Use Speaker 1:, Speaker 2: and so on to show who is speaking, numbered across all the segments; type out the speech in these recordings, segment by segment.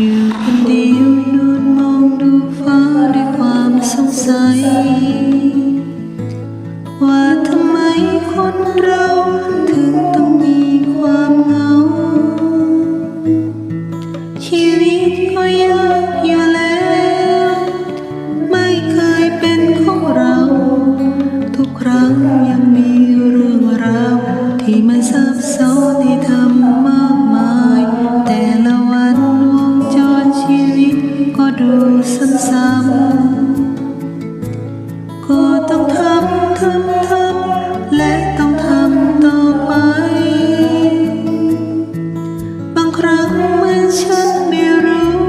Speaker 1: เดียวนอนมองดูฟ้าด้วยความสงสัย ว่าทำไมคนเรา และต้องทำต่อไป บางครั้งเมื่อฉันไม่รู้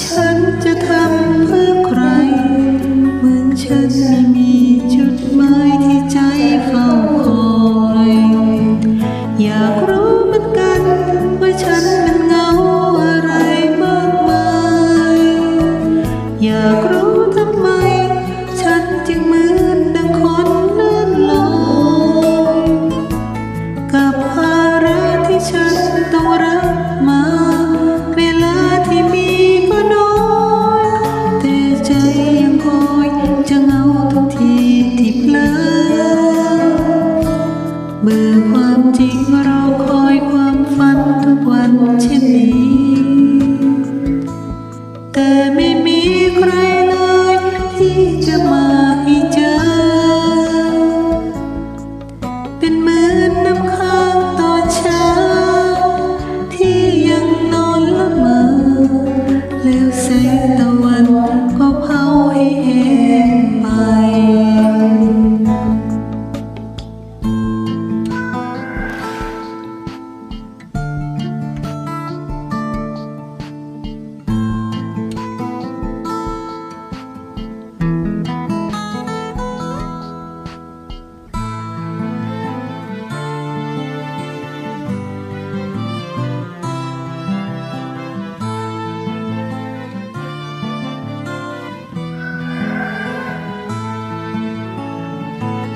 Speaker 1: ฉันจะทำเพื่อใคร เหมือนฉันมี deeply.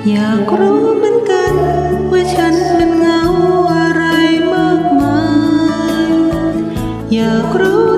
Speaker 1: อยากรู้เหมือนกันว่าฉันมันเงาอะไรมากมาย อยากรู้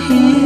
Speaker 1: here.